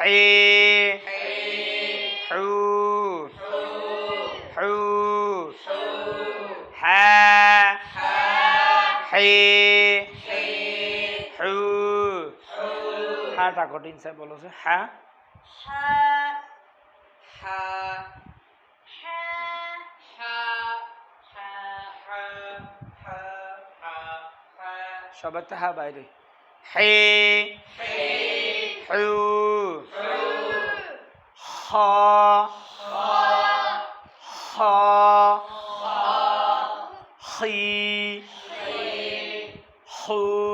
হি হু হু হ্যাঁ হি হু হ্যাঁটা কঠিন স্যার হ্যাঁ সবার তো হ্যাঁ বাইরে হে হু হু হ হি হু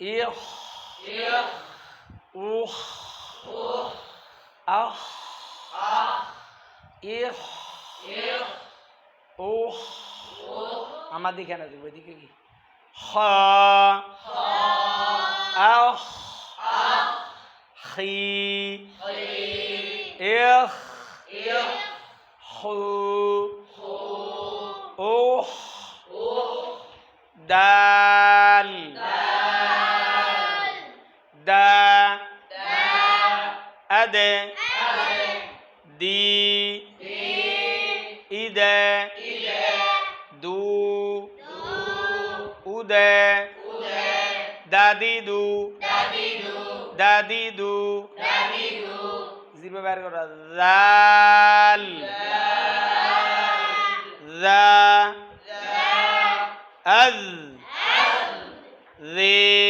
ইহ উহ আহ ইহ উহ আমার দিকে না দেবো এদিকে কি হ আহ দাল আদে দি ইদে দু উদে দাদি দু দাদি দু জিবে বের করা জাল জা আজ ذي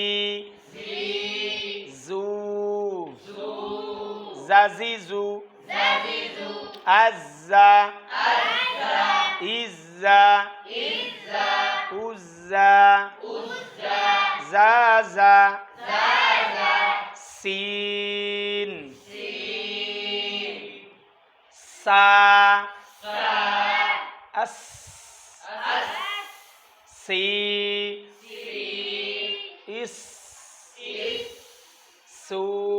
Azizu, Azizu. Azza, Azza. Iza. Izza. Uza. Uzza. Zaza, Zaza. Sin, Sin. Sa, Sa. As, As. Si, Si. Is, Is. Su.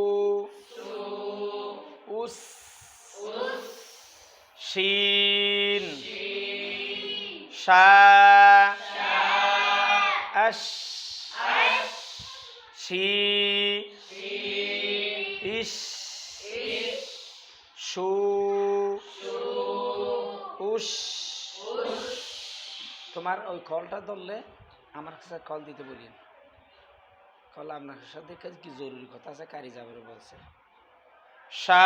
শিন শি ইস শু উস তোমার ওই কলটা ধরলে আমার কাছে কল দিতে বলিন কল আপনার সাথে কি জরুরি কথা আছে? কারি যাবে বলছে। শা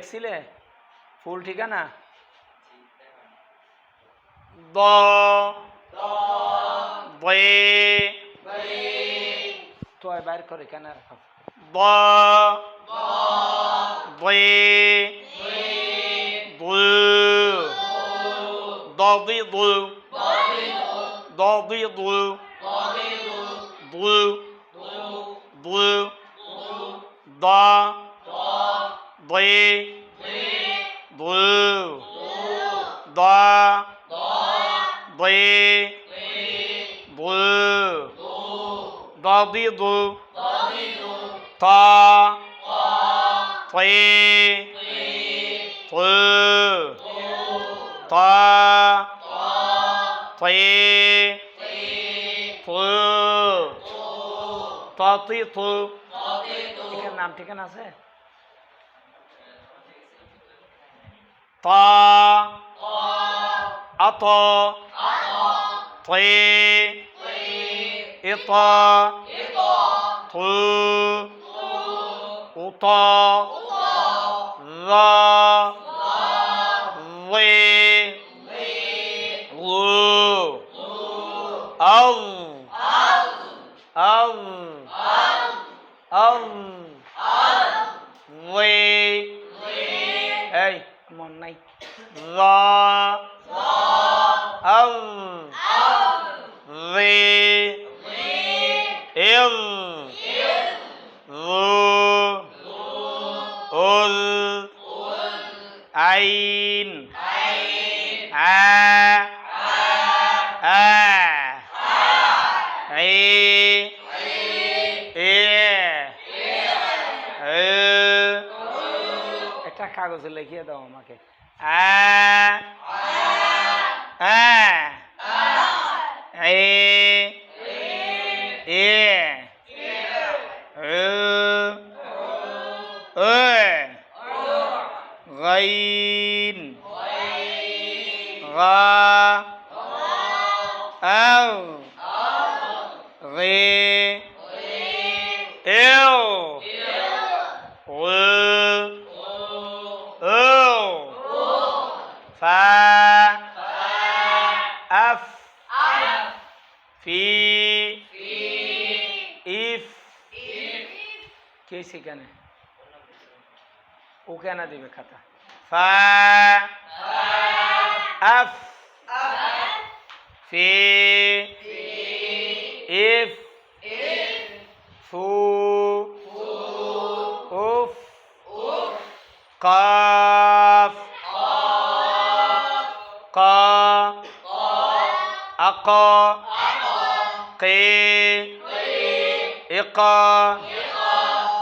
সনদ লেখছিলে ফুল ঠিকানা? দ। বে। তো বাইর করে কেন রাখো ব। বে। বু। দদি দু দদি দু দু দু। দা দয়ে দু দা দয়ে দু দাদি দু তা তয়ে তু তা তয়ে তু তাতি তু এখানে নাম ঠিকানা আছে তা আত তয়ে ইত তু উত রে আইন। একটা কাগজে লিখিয়ে দাও আমাকে। আ। أف في إف কে সেখানে ও কেন দেবে খাতা ফা আফ ফি ইফ ফু উফ কাফ ইকা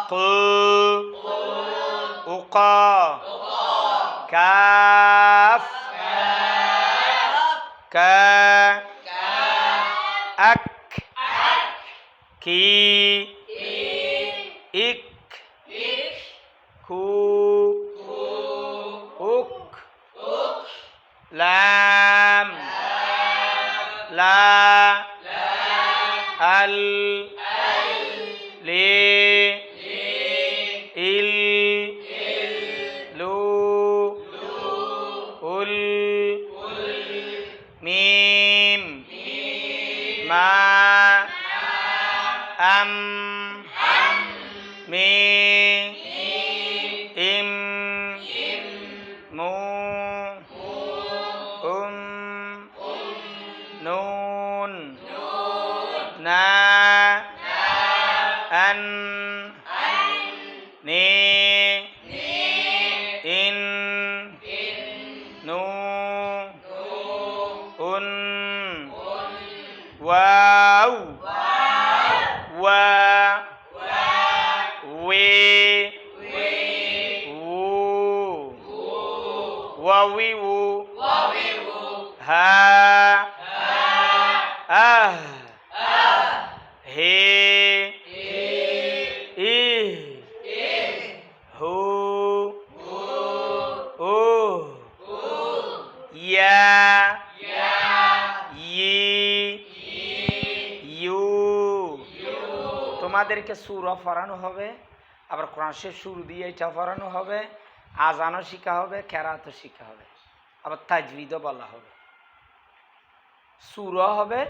قو أقا كاف كا أك كي and তোমাদেরকে সুরা পড়ানো হবে, আবার কোরআন শুরু দিয়ে এটা পড়ানো হবে, আজানও শিখা হবে, কেরাতও শিখা হবে, আবার তাজবিদও বলা হবে। সুরও হবে,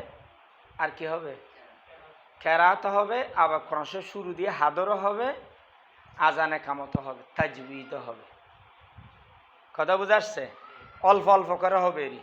আর কি হবে? কেরাত হবে, আবার কোরআন শুরু দিয়ে হাদরও হবে, আজানে কামত হবে, তাজবিদও হবে। কথা বুঝাচ্ছে অল্প অল্প করে হবে এরই।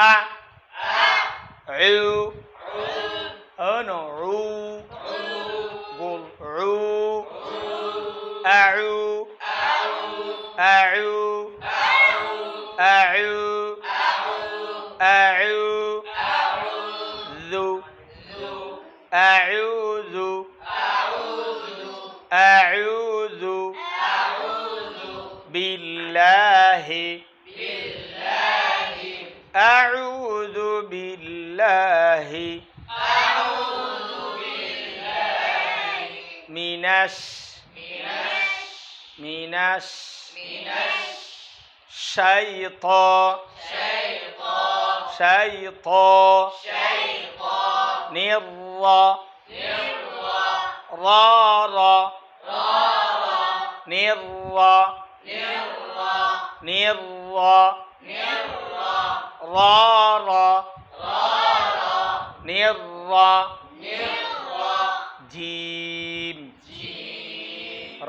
આ. આ মিনাস মিনাস شيط شيط شيط نر رار نر نر رار نر جيم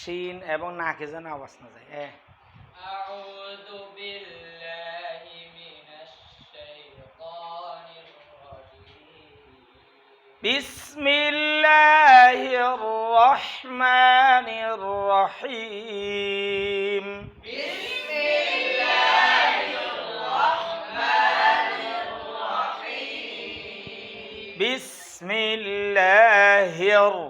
শিন এবং নাকে যেন আওয়াজ না যায় হ্যাঁ أعوذ بالله من الشيطان الرجيم بسم الله الرحمن الرحيم بسم الله الرحمن الرحيم بسم الله الر-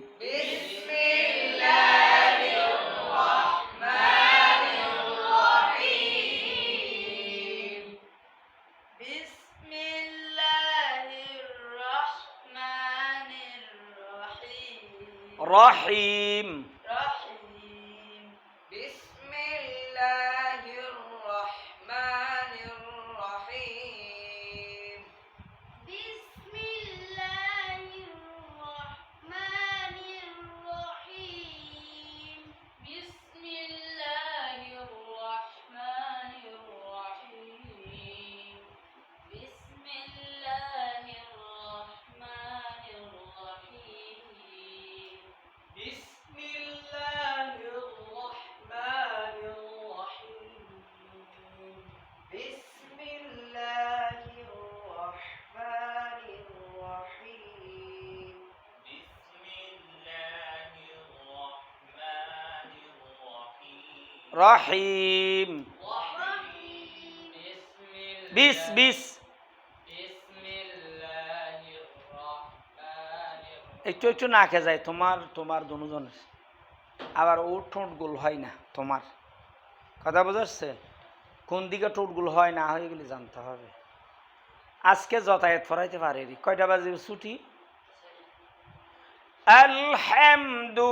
রহিম। রহিম। বিস বিস। একটু একটু নাকে যায়, তোমার তোমার দুজনের। আবার ও ঠোঁট গোল হয় না, তোমার। কথা বোঝাচ্ছে? কোন দিকে ঠোঁট গোল হয় না, হয়ে গেলে জানতে হবে। আজকে যাতায়াত ফরাইতে পারে কয়টা বাজে ছুটি? আলহামদুলিল্লাহ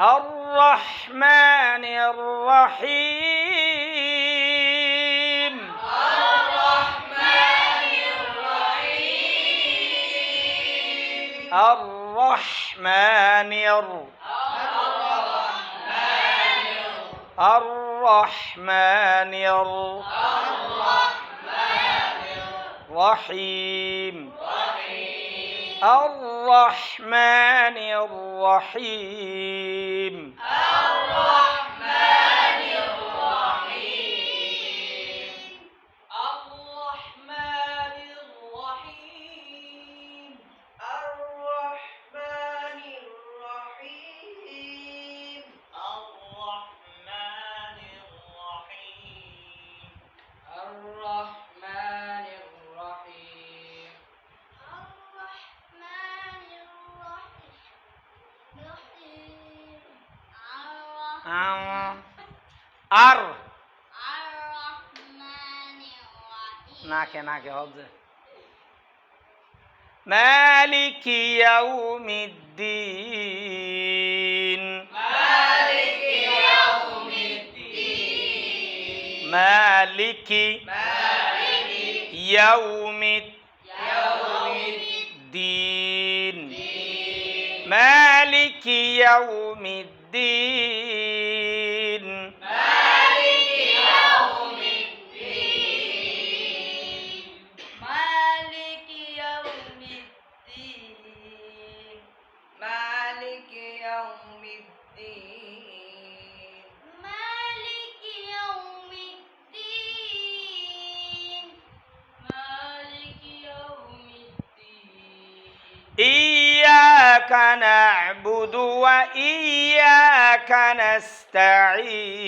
الرحمن الرحيم. الرحمن الر الرحمن الرحيم الرحمن الرحيم. আর الرحمن الرحيم নাকে নাকে হবে مالك يوم الدين مالك يوم الدين مالك مالك يوم يوم الدين الدين مالك يوم الدين نعبد وإياك نستعين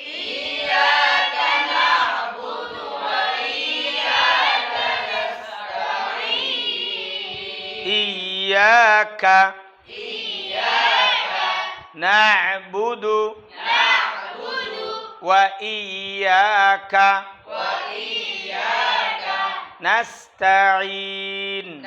إياك نعبد وإياك نستعين إياك إياك نعبد نعبد وإياك وإياك نستعين نستعين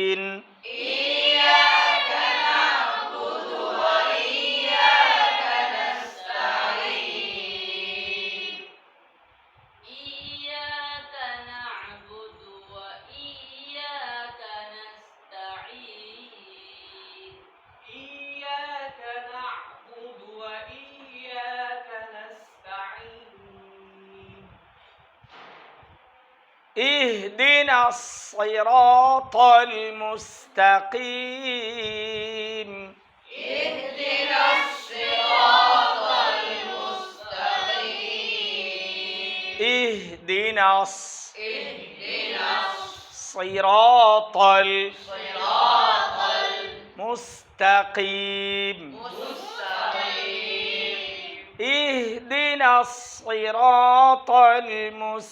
اهدنا الصراط المستقيم. اهدنا الصراط المستقيم. اهدنا اهدنا الصراط الصراط المستقيم. اهدنا الصراط المستقيم.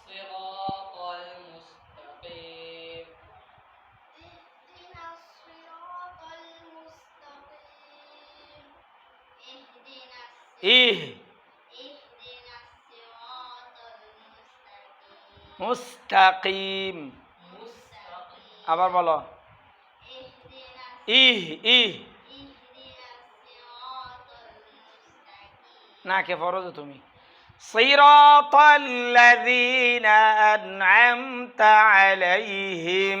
মুস্তাকিম مستقيم আবার বলো اهدنا ইহ ইহ اهدنا الصراط المستقيم না কে ফরজ তুমি صراط الذين أنعمت عليهم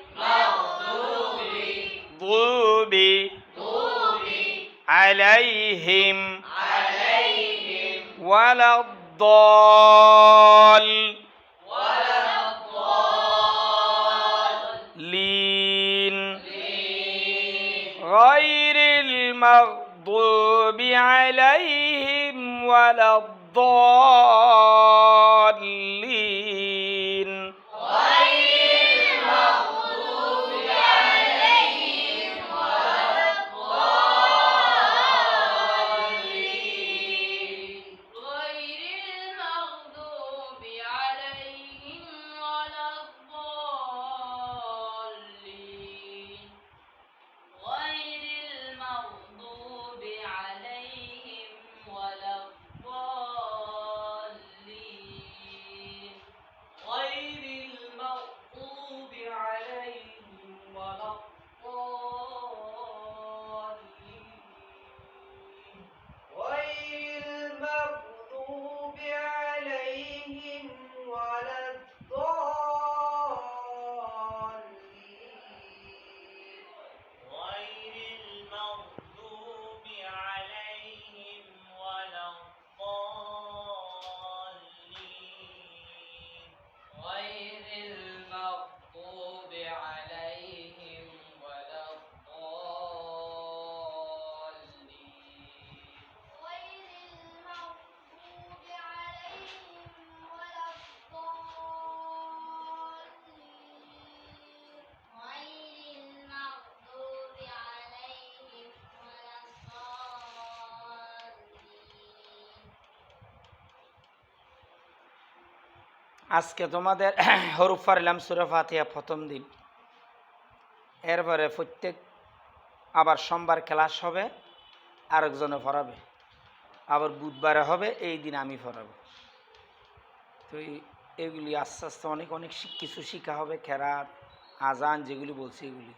عليهم ولا الضال لين غير المغضوب عليهم ولا الضالين আজকে তোমাদের হরুফ পারিলাম সুরে ফাতিহা প্রথম দিন। এরপরে প্রত্যেক আবার সোমবার ক্লাস হবে, আরেকজনে পড়াবে। আবার বুধবারে হবে, এই দিন আমি পড়াবো। তো এগুলি আস্তে আস্তে অনেক অনেক কিছু শেখা হবে, খেরাত, আজান, যেগুলি বলছি এগুলি।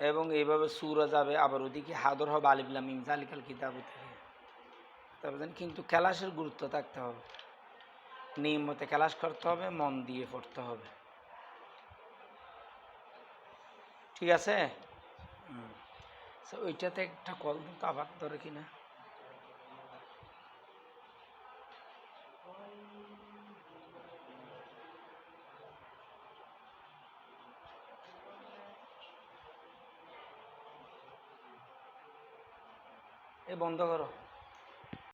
এবং এইভাবে সুরা যাবে, আবার ওদিকে হাদর হবে আলিবুল্লাহ মিম, জালিকাল কিতাব থেকে। তারপর কিন্তু ক্লাসের গুরুত্ব থাকতে হবে। নিয়ম মতে ক্লাস করতে হবে, মন দিয়ে পড়তে হবে। ঠিক আছে? ওইটাতে একটা কল তো আবার ধরে কিনা। এ বন্ধ করো।